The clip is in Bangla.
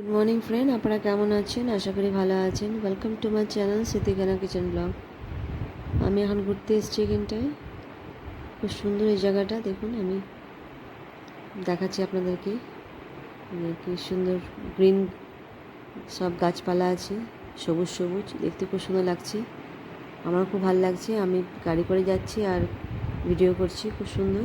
গুড মর্নিং ফ্রেন্ড আপনারা কেমন আছেন? আশা করি ভালো আছেন। Welcome to my channel Smritikana kitchen blog আমি এখন ঘুরতে এসেছি এখানটায়। খুব সুন্দর এই জায়গাটা, দেখুন আমি দেখাচ্ছি আপনাদেরকে। কি সুন্দর গ্রিন সব গাছপালা আছে, সবুজ সবুজ, দেখতে খুব সুন্দর লাগছে। আমার খুব ভালো লাগছে। আমি গাড়ি করে যাচ্ছি আর ভিডিও করছি, খুব সুন্দর।